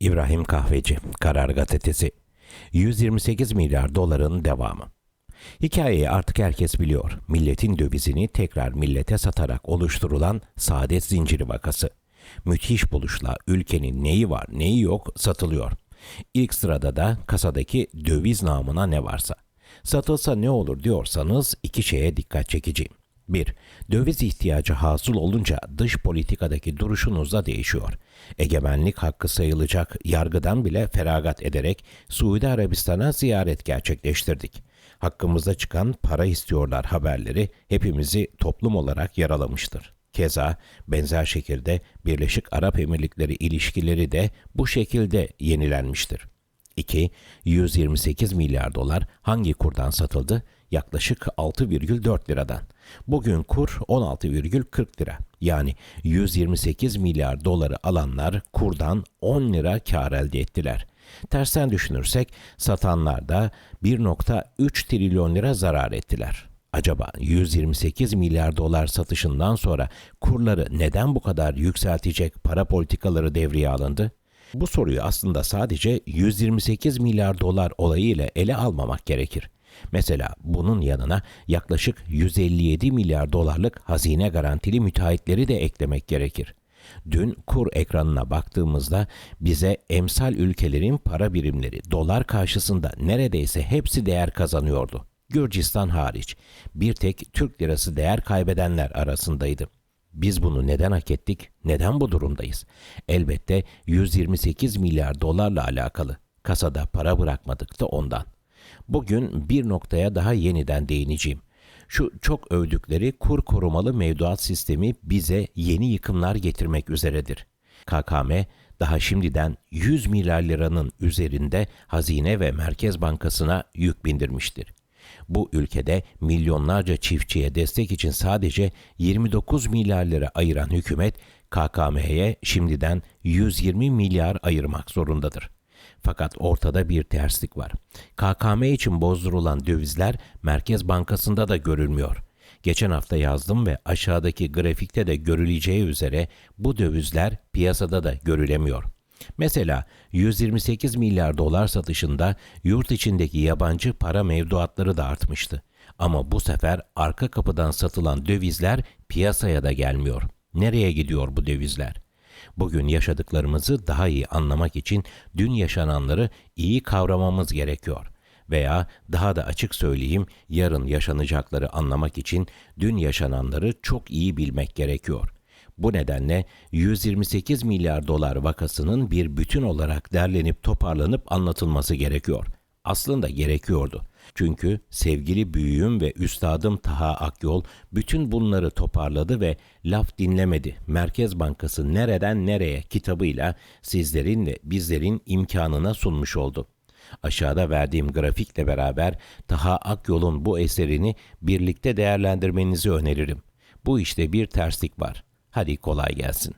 İbrahim Kahveci, Karar Gazetesi. 128 milyar doların devamı. Hikayeyi artık herkes biliyor. Milletin dövizini tekrar millete satarak oluşturulan saadet zinciri vakası. Müthiş buluşla ülkenin neyi var neyi yok satılıyor. İlk sırada da kasadaki döviz namına ne varsa. Satılsa ne olur diyorsanız iki şeye dikkat çekeceğim. 1. Döviz ihtiyacı hasıl olunca dış politikadaki duruşunuz da değişiyor. Egemenlik hakkı sayılacak yargıdan bile feragat ederek Suudi Arabistan'a ziyaret gerçekleştirdik. Hakkımızda çıkan para istiyorlar haberleri hepimizi toplum olarak yaralamıştır. Keza benzer şekilde Birleşik Arap Emirlikleri ilişkileri de bu şekilde yenilenmiştir. 2. 128 milyar dolar hangi kurdan satıldı? Yaklaşık 6,4 liradan. Bugün kur 16,40 lira. Yani 128 milyar doları alanlar kurdan 10 lira kar elde ettiler. Tersten düşünürsek satanlar da 1.3 trilyon lira zarar ettiler. Acaba 128 milyar dolar satışından sonra kurları neden bu kadar yükseltecek para politikaları devreye alındı? Bu soruyu aslında sadece 128 milyar dolar olayı ile ele almamak gerekir. Mesela bunun yanına yaklaşık 157 milyar dolarlık hazine garantili müteahhitleri de eklemek gerekir. Dün kur ekranına baktığımızda bize emsal ülkelerin para birimleri dolar karşısında neredeyse hepsi değer kazanıyordu. Gürcistan hariç bir tek Türk lirası değer kaybedenler arasındaydı. Biz bunu neden hak ettik? Neden bu durumdayız? Elbette 128 milyar dolarla alakalı. Kasada para bırakmadık da ondan. Bugün bir noktaya daha yeniden değineceğim. Şu çok övdükleri kur korumalı mevduat sistemi bize yeni yıkımlar getirmek üzeredir. KKM daha şimdiden 100 milyar liranın üzerinde Hazine ve Merkez Bankası'na yük bindirmiştir. Bu ülkede milyonlarca çiftçiye destek için sadece 29 milyar lira ayıran hükümet KKM'ye şimdiden 120 milyar ayırmak zorundadır. Fakat ortada bir terslik var. KKM için bozdurulan dövizler Merkez Bankası'nda da görülmüyor. Geçen hafta yazdım ve aşağıdaki grafikte de görüleceği üzere bu dövizler piyasada da görülemiyor. Mesela 128 milyar dolar satışında yurt içindeki yabancı para mevduatları da artmıştı. Ama bu sefer arka kapıdan satılan dövizler piyasaya da gelmiyor. Nereye gidiyor bu dövizler? Bugün yaşadıklarımızı daha iyi anlamak için dün yaşananları iyi kavramamız gerekiyor. Veya daha da açık söyleyeyim, yarın yaşanacakları anlamak için dün yaşananları çok iyi bilmek gerekiyor. Bu nedenle 128 milyar dolar vakasının bir bütün olarak derlenip toparlanıp anlatılması gerekiyor. Aslında gerekiyordu. Çünkü sevgili büyüğüm ve üstadım Taha Akyol bütün bunları toparladı ve laf dinlemedi. Merkez Bankası nereden nereye kitabıyla sizlerin ve bizlerin imkanına sunmuş oldu. Aşağıda verdiğim grafikle beraber Taha Akyol'un bu eserini birlikte değerlendirmenizi öneririm. Bu işte bir terslik var. Hadi kolay gelsin.